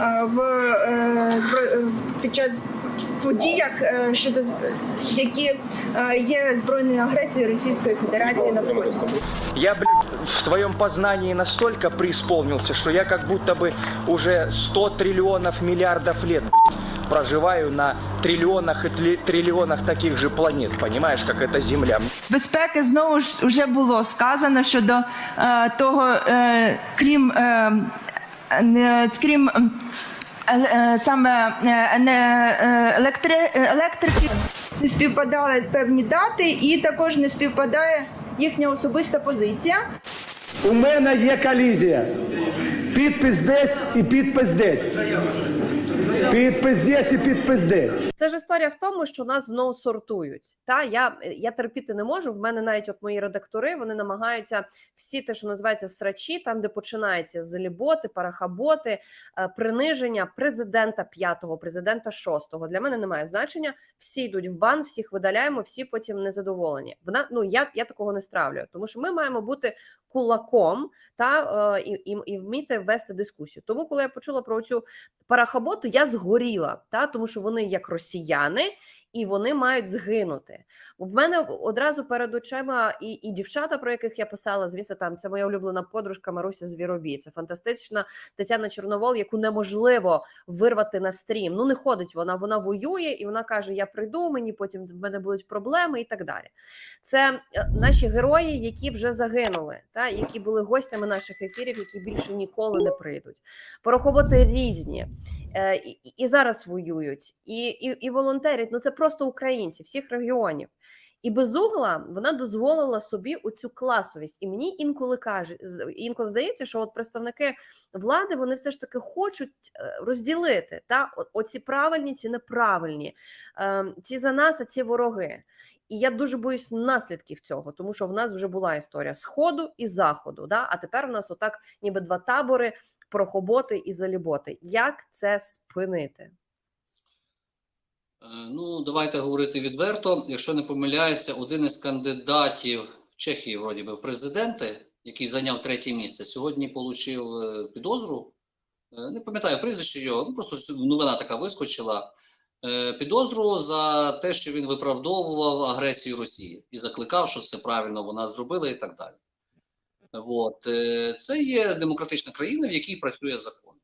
е, в е, е, під час подіях щодо з- які є збройною агресією Російської Федерації на сході. Я, блядь, в своем познании настолько преисполнился, что я как будто бы уже 100 триллионов миллиардов лет блядь, проживаю на триллионах и тли- триллионах таких же планет, понимаешь, как эта Земля. безпеки знову ж вже було сказано щодо е, того, е, крім е, крім е, е, саме е, електрики. Не співпадали певні дати, і також не співпадає їхня особиста позиція. У мене є колізія. Підпис десь і підпис десь. Підпис десь і підпис десь. Це ж історія в тому, що нас знову сортують. Та я, я терпіти не можу. В мене навіть от мої редактори вони намагаються всі те, що називається срачі, там де починається заліботи, парахаботи, е, приниження президента п'ятого, президента шостого. Для мене немає значення. Всі йдуть в бан, всіх видаляємо, всі потім незадоволені. Вона ну я, я такого не стравлюю, тому що ми маємо бути кулаком та е, і, і, і вміти вести дискусію. Тому, коли я почула про цю парахаботу, я згоріла, та тому що вони як росіяни. І вони мають згинути. В мене одразу перед очима і, і дівчата, про яких я писала, звісно, там це моя улюблена подружка Маруся Звіробій. Це фантастична Тетяна Чорновол, яку неможливо вирвати на стрім. Ну не ходить вона, вона воює і вона каже: Я прийду, мені потім в мене будуть проблеми і так далі. Це е, наші герої, які вже загинули, та які були гостями наших ефірів, які більше ніколи не прийдуть. Порохоботи різні е, і, і- зараз воюють, і, і, і волонтерять. Ну це просто українці всіх регіонів. І безугла вона дозволила собі оцю класовість. І мені інколи каже, інколи здається, що от представники влади вони все ж таки хочуть е, розділити та оці правильні, ці неправильні, е, ці за нас, а ці вороги. І я дуже боюсь наслідків цього, тому що в нас вже була історія сходу і заходу. Да? А тепер в нас отак, ніби два табори, прохоботи і заліботи. Як це спинити? Е, Ну, давайте говорити відверто. Якщо не помиляюся, один із кандидатів в Чехії, вроді би, в президенти, який зайняв третє місце, сьогодні отримав підозру. Е, Не пам'ятаю прізвище його, ну просто новина така вискочила. Е, Підозру за те, що він виправдовував агресію Росії і закликав, що все правильно вона зробила, і так далі. От е, це є демократична країна, в якій працює закон.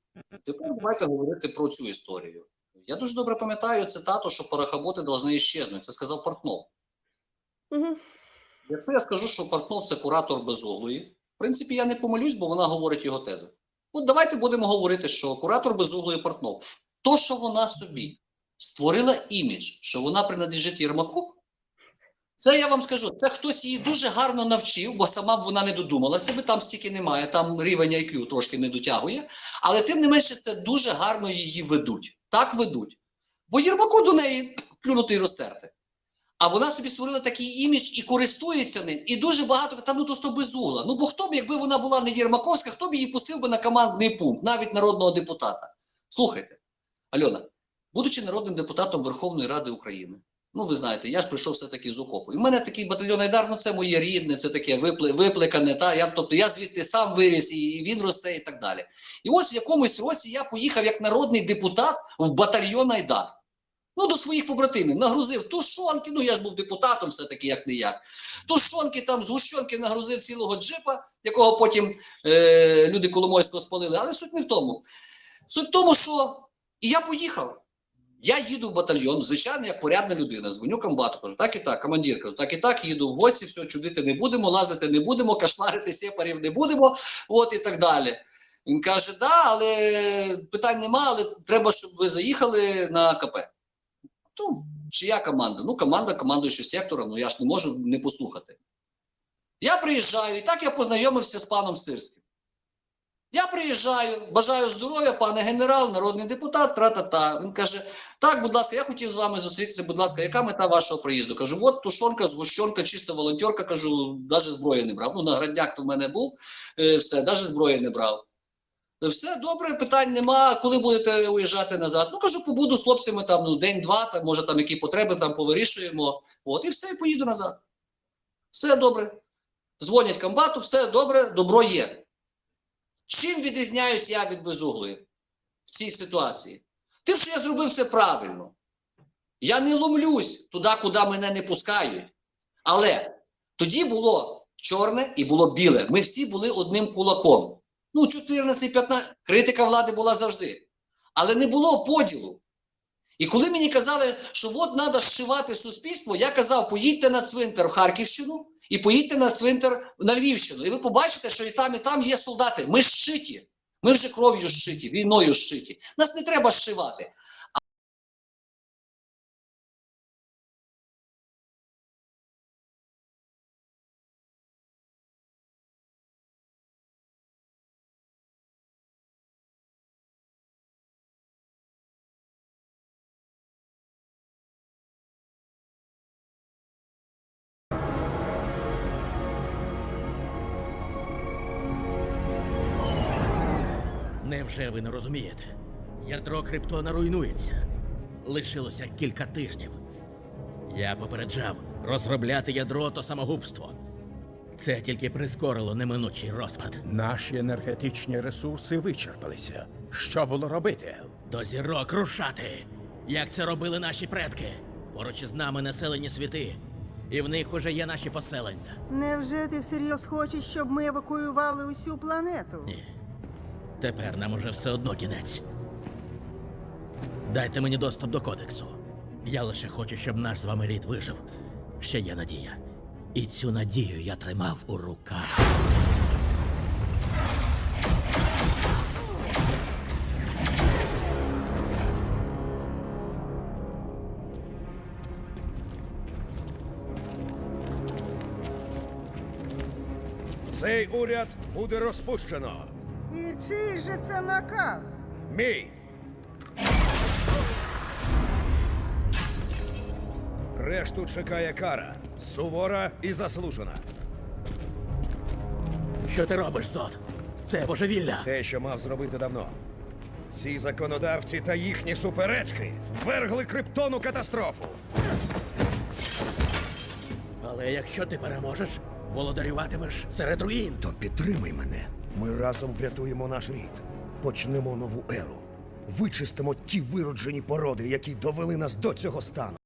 Тепер давайте говорити про цю історію. Я дуже добре пам'ятаю цитату, що парахаботи повинні іщезнути. Це сказав Портнов. Угу. Якщо я скажу, що Портнов це куратор безуглої, в принципі, я не помилюсь, бо вона говорить його тези. От давайте будемо говорити, що куратор безуглої Портнов, то, що вона собі створила імідж, що вона принадлежить Єрмаку, це я вам скажу, це хтось її дуже гарно навчив, бо сама б вона не додумалася би, там стільки немає, там рівень IQ трошки не дотягує. Але тим не менше, це дуже гарно її ведуть. Так ведуть. Бо Єрмаку до неї плюнути і розтерти. А вона собі створила такий імідж і користується ним. І дуже багато та ну то ж то безугла. Ну бо хто б, якби вона була не Єрмаковська, хто б її пустив би на командний пункт, навіть народного депутата. Слухайте, Альона, будучи народним депутатом Верховної Ради України, ну ви знаєте, я ж прийшов все-таки з окопу. І в мене такий батальйон Айдар, ну це моє рідне, це таке випле, виплекане. Та я тобто я звідти сам виріс, і, він росте, і так далі. І ось в якомусь році я поїхав як народний депутат в батальйон Айдар. Ну, до своїх побратимів нагрузив тушонки. Ну я ж був депутатом, все-таки як не як. Тушонки там згущенки нагрузив цілого джипа, якого потім е, люди Коломойського спалили. Але суть не в тому. Суть в тому, що і я поїхав. Я їду в батальйон, звичайно, як порядна людина. Дзвоню комбату, кажу, так і так, командир, кажу, так і так, їду в гості, все, чудити не будемо, лазити не будемо, кошмарити сепарів не будемо, от і так далі. Він каже, да, але питань нема, але треба, щоб ви заїхали на КП. Ну, чия команда? Ну, команда командуючого сектором, ну я ж не можу не послухати. Я приїжджаю, і так я познайомився з паном Сирським. Я приїжджаю, бажаю здоров'я, пане генерал, народний депутат, тра-та-та. Він каже: так, будь ласка, я хотів з вами зустрітися, будь ласка, яка мета вашого приїзду? Кажу, от тушонка, згущенка, чисто волонтерка, кажу, навіть зброї не брав. Ну, на градняк то в мене був, е, все, навіть зброї не брав. Все добре, питань нема. Коли будете уїжджати назад? Ну кажу, побуду з хлопцями там ну день-два, там може там які потреби там повирішуємо. От і все, і поїду назад. Все добре. Дзвонять комбату, все добре, добро є. Чим відрізняюсь я від безуглої? в цій ситуації? Тим, що я зробив все правильно. Я не ломлюсь туди, куди мене не пускають. Але тоді було чорне і було біле. Ми всі були одним кулаком. Ну, 14-15, критика влади була завжди. Але не було поділу. І коли мені казали, що от треба зшивати суспільство, я казав, поїдьте на цвинтар в Харківщину і поїдьте на цвинтар на Львівщину. І ви побачите, що і там, і там є солдати. Ми зшиті. Ми вже кров'ю зшиті, війною зшиті. Нас не треба зшивати. Невже ви не розумієте? Ядро Криптона руйнується. Лишилося кілька тижнів. Я попереджав, розробляти ядро то самогубство. Це тільки прискорило неминучий розпад. Наші енергетичні ресурси вичерпалися. Що було робити? До зірок рушати, як це робили наші предки. Поруч із нами населені світи, і в них уже є наші поселення. Невже ти всерйоз хочеш, щоб ми евакуювали усю планету? Ні. Тепер нам уже все одно кінець. Дайте мені доступ до кодексу. Я лише хочу, щоб наш з вами рід вижив. Ще є надія. І цю надію я тримав у руках. Цей уряд буде розпущено. І чий же це наказ? Мій. Решту чекає кара. Сувора і заслужена. Що ти робиш, Зод? Це божевілля. Те, що мав зробити давно. Ці законодавці та їхні суперечки ввергли криптону катастрофу. Але якщо ти переможеш, володарюватимеш серед руїн. То підтримай мене. Ми разом врятуємо наш рід. Почнемо нову еру. Вичистимо ті вироджені породи, які довели нас до цього стану.